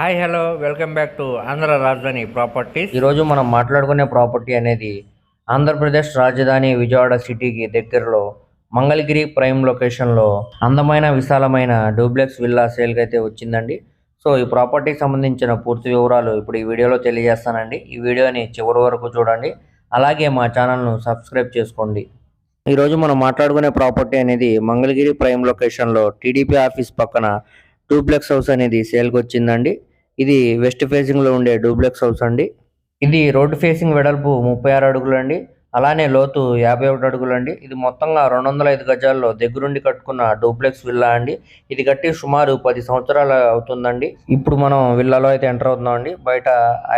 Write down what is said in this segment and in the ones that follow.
Hi hello welcome back to Andhra Rajadhani properties ఈరోజు మనం మాట్లాడుకునే ప్రాపర్టీ అనేది ఆంధ్రప్రదేశ్ రాజధాని విజయవాడ సిటీకి దగ్గరలో మంగళగిరి ప్రైమ్ లొకేషన్లో అందమైన విశాలమైన డూప్లెక్స్ విల్లా సేల్కి అయితే వచ్చిందండి. సో ఈ ప్రాపర్టీకి సంబంధించిన పూర్తి వివరాలు ఇప్పుడు ఈ వీడియోలో తెలియజేస్తానండి. ఈ వీడియోని చివరి వరకు చూడండి. అలాగే మా ఛానల్ను సబ్స్క్రైబ్ చేసుకోండి. ఈరోజు మనం మాట్లాడుకునే ప్రాపర్టీ అనేది మంగళగిరి ప్రైమ్ లొకేషన్లో టీడీపీ ఆఫీస్ పక్కన టూప్లెక్స్ హౌస్ అనేది సేల్కి వచ్చిందండి. ఇది వెస్ట్ ఫేసింగ్లో ఉండే డూప్లెక్స్ హౌస్ అండి. ఇది రోడ్ ఫేసింగ్ వెడల్పు ముప్పై ఆరు అడుగులు అండి అలానే లోతు యాభై ఒకటి అడుగులు అండి ఇది మొత్తంగా రెండు వందల ఐదు గజాల్లో దగ్గరుండి కట్టుకున్న డూప్లెక్స్ విల్లా అండి. ఇది కట్టి సుమారు పది సంవత్సరాలు అవుతుందండి. ఇప్పుడు మనం విల్లాలో అయితే ఎంటర్ అవుతున్నాం అండి బయట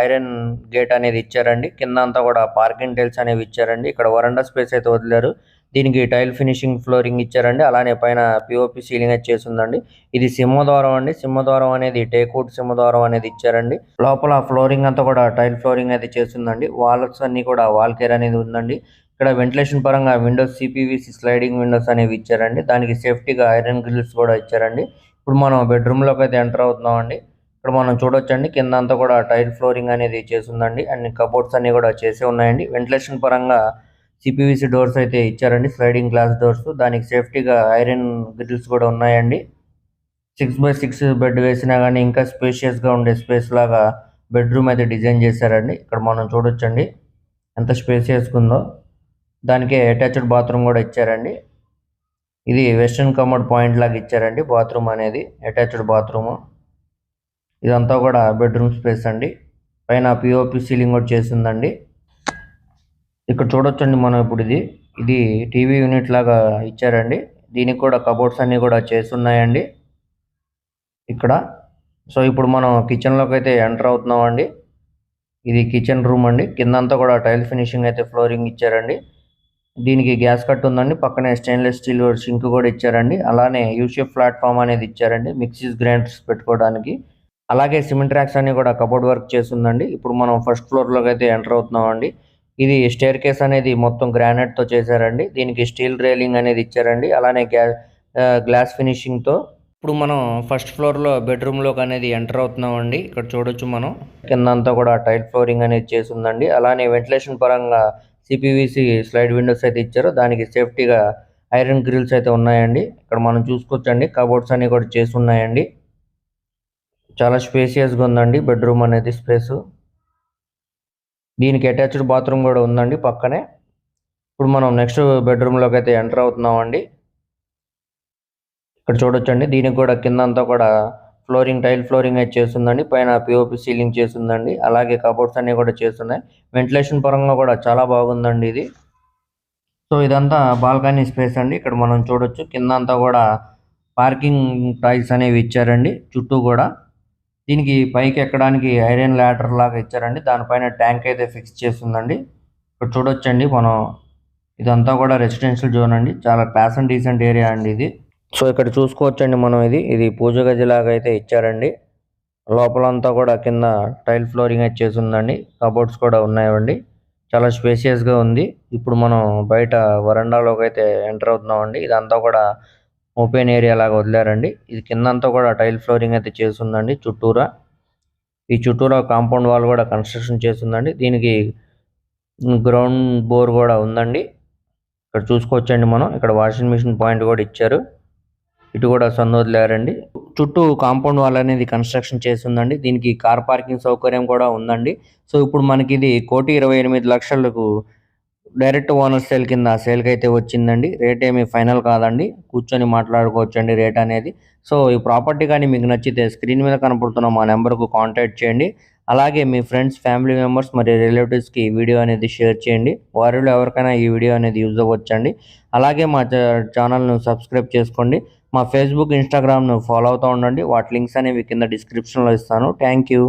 ఐరన్ గేట్ అనేది ఇచ్చారండి. కింద అంతా కూడా పార్కింగ్ టైల్స్ అనేవి ఇచ్చారండి. ఇక్కడ వరండా స్పేస్ అయితే వదిలేరు. దీనికి టైల్ ఫినిషింగ్ ఫ్లోరింగ్ ఇచ్చారండి. అలానే పైన పిఓపి సీలింగ్ అయితే చేసిందండి ఇది సింహద్వారం అండి. సింహద్వారం అనేది టేకౌట్ సింహద్వారం అనేది ఇచ్చారండి. లోపల ఫ్లోరింగ్ అంతా కూడా టైల్ ఫ్లోరింగ్ అయితే చేసిందండి వాల్స్ అన్ని కూడా వాల్ కేర్ అనేది ఉందండి. ఇక్కడ వెంటిలేషన్ పరంగా విండోస్ సిపివిసి స్లైడింగ్ విండోస్ అనేవి ఇచ్చారండి. దానికి సేఫ్టీగా ఐరన్ గ్రిల్స్ కూడా ఇచ్చారండి. ఇప్పుడు మనం బెడ్రూమ్లోకి అయితే ఎంటర్ అవుతున్నాం అండి ఇక్కడ మనం చూడొచ్చండి. కింద అంతా కూడా టైల్ ఫ్లోరింగ్ అనేది చేసిందండి అండ్ కబోర్డ్స్ అన్ని కూడా చేసి ఉన్నాయండి. వెంటిలేషన్ పరంగా సిపివిసి డోర్స్ అయితే ఇచ్చారండి స్లైడింగ్ గ్లాస్ డోర్స్ దానికి సేఫ్టీగా ఐరన్ గ్రిల్స్ కూడా ఉన్నాయండి. సిక్స్ బై సిక్స్ బెడ్ వేసినా కానీ ఇంకా స్పేషియస్గా ఉండే స్పేస్ లాగా బెడ్రూమ్ అయితే డిజైన్ చేశారండి. ఇక్కడ మనం చూడొచ్చండి ఎంత స్పేసియస్గా ఉందో. దానికి అటాచ్డ్ బాత్రూమ్ కూడా ఇచ్చారండి. ఇది వెస్ట్రన్ కమోడ్ పాయింట్ లాగా ఇచ్చారండి బాత్రూమ్ అనేది అటాచ్డ్ బాత్రూమ్ ఇదంతా కూడా బెడ్రూమ్ స్పేస్ అండి. పైన పిఓపి సీలింగ్ కూడా చేసిందండి. ఇక్కడ చూడొచ్చండి మనం ఇప్పుడు ఇది. ఇది టీవీ యూనిట్ లాగా ఇచ్చారండి. దీనికి కూడా కబోర్డ్స్ అన్ని కూడా చేస్తున్నాయండి. ఇక్కడ. సో ఇప్పుడు మనం కిచెన్లోకి అయితే ఎంటర్ అవుతున్నాం అండి ఇది కిచెన్ రూమ్ అండి. కిందంతా కూడా టైల్ ఫినిషింగ్ అయితే ఫ్లోరింగ్ ఇచ్చారండి. దీనికి గ్యాస్ కట్ ఉందండి. పక్కనే స్టెయిన్లెస్ స్టీల్ సింక్ కూడా ఇచ్చారండి. అలానే యూషిప్ ప్లాట్ఫామ్ అనేది ఇచ్చారండి. మిక్సీస్ గ్రైండర్స్ పెట్టుకోవడానికి. అలాగే సిమెంట్ ర్యాక్స్ అన్ని కూడా కబోర్డ్ వర్క్ చేస్తుందండి. ఇప్పుడు మనం ఫస్ట్ ఫ్లోర్లోకి అయితే ఎంటర్ అవుతున్నాం అండి ఇది స్టేర్ కేస్ అనేది మొత్తం గ్రానైట్తో చేశారండి. దీనికి స్టీల్ రైలింగ్ అనేది ఇచ్చారండి. అలానే గ్లాస్ ఫినిషింగ్తో. ఇప్పుడు మనం ఫస్ట్ ఫ్లోర్లో బెడ్రూమ్ అనేది ఎంటర్ అవుతున్నాం అండి ఇక్కడ చూడొచ్చు మనం. కింద అంతా కూడా టైల్ ఫ్లోరింగ్ అనేది చేసి ఉందండి అలానే వెంటిలేషన్ పరంగా సిపివిసి స్లైడ్ విండోస్ అయితే ఇచ్చారు. దానికి సేఫ్టీగా ఐరన్ గ్రిల్స్ అయితే ఉన్నాయండి. ఇక్కడ మనం చూసుకోవచ్చండి. కబోర్డ్స్ అన్ని కూడా చేసి ఉన్నాయండి. చాలా స్పేసియస్గా ఉందండి బెడ్రూమ్ అనేది స్పేస్ దీనికి అటాచ్డ్ బాత్రూమ్ కూడా ఉందండి పక్కనే. ఇప్పుడు మనం నెక్స్ట్ బెడ్రూమ్లోకి అయితే ఎంటర్ అవుతున్నామండి. ఇక్కడ చూడొచ్చండి. దీనికి కూడా కింద అంతా కూడా ఫ్లోరింగ్ టైల్ ఫ్లోరింగ్ అయితే చేస్తుందండి. పైన పిఓపి సీలింగ్ చేస్తుందండి. అలాగే కబోర్డ్స్ అన్ని కూడా చేస్తున్నాయి. వెంటిలేషన్ పరంగా కూడా చాలా బాగుందండి ఇది. సో ఇదంతా బాల్కనీ స్పేస్ అండి. ఇక్కడ మనం చూడొచ్చు. కింద అంతా కూడా పార్కింగ్ టైల్స్ అనేవి ఇచ్చారండి. చుట్టూ కూడా దీనికి పైకి ఎక్కడానికి ఐరన్ ల్యాడర్ లాగా ఇచ్చారండి. దానిపైన ట్యాంక్ అయితే ఫిక్స్ చేస్తుందండి. ఇక్కడ చూడొచ్చండి మనం. ఇదంతా కూడా రెసిడెన్షియల్ జోన్ అండి. చాలా క్లాస్ అండ్ డీసెంట్ ఏరియా అండి ఇది. సో ఇక్కడ చూసుకోవచ్చండి మనం ఇది. ఇది పూజ గది లాగా అయితే ఇచ్చారండి. లోపలంతా కూడా కింద టైల్ ఫ్లోరింగ్ అయితే చేసి ఉందండి కబోర్డ్స్ కూడా ఉన్నాయండి. చాలా స్పేసియస్గా ఉంది. ఇప్పుడు మనం బయట వరండాలోకి అయితే ఎంటర్ అవుతున్నామండి. ఇదంతా కూడా ఓపెన్ ఏరియా లాగా వదిలారండి. ఇది కిందంతా కూడా టైల్ ఫ్లోరింగ్ అయితే చేస్తుందండి చుట్టూరా. ఈ చుట్టూరా కాంపౌండ్ వాల్ కూడా కన్స్ట్రక్షన్ చేస్తుందండి. దీనికి గ్రౌండ్ బోర్ కూడా ఉందండి. ఇక్కడ చూసుకోవచ్చండి మనం. ఇక్కడ వాషింగ్ మిషన్ పాయింట్ కూడా ఇచ్చారు. ఇటు కూడా సన్ వదిలేరండి. చుట్టూ కాంపౌండ్ వాల్ అనేది కన్స్ట్రక్షన్ చేస్తుందండి. దీనికి కార్ పార్కింగ్ సౌకర్యం కూడా ఉందండి. సో ఇప్పుడు మనకి ఇది కోటి ఇరవై ఎనిమిది లక్షలకు డైరెక్ట్ ఓనర్ సేల్ కింద సేల్కి అయితే వచ్చిందండి. రేట్ ఏమి ఫైనల్ కాదండి. కూర్చొని మాట్లాడుకోవచ్చు అండి రేట్ అనేది. సో ఈ ప్రాపర్టీ కానీ మీకు నచ్చితే స్క్రీన్ మీద కనపడుతున్న మా నెంబర్కు కాంటాక్ట్ చేయండి. అలాగే మీ ఫ్రెండ్స్ ఫ్యామిలీ మెంబర్స్ మరియు రిలేటివ్స్కి వీడియో అనేది షేర్ చేయండి. వారిలో ఎవరికైనా ఈ వీడియో అనేది యూజ్ అవ్వచ్చండి. అలాగే మా ఛానల్ను సబ్స్క్రైబ్ చేసుకోండి. మా ఫేస్బుక్ ఇన్స్టాగ్రామ్ను ఫాలో అవుతూ ఉండండి. వాటి లింక్స్ అనేవి కింద డిస్క్రిప్షన్లో ఇస్తాను. Thank you.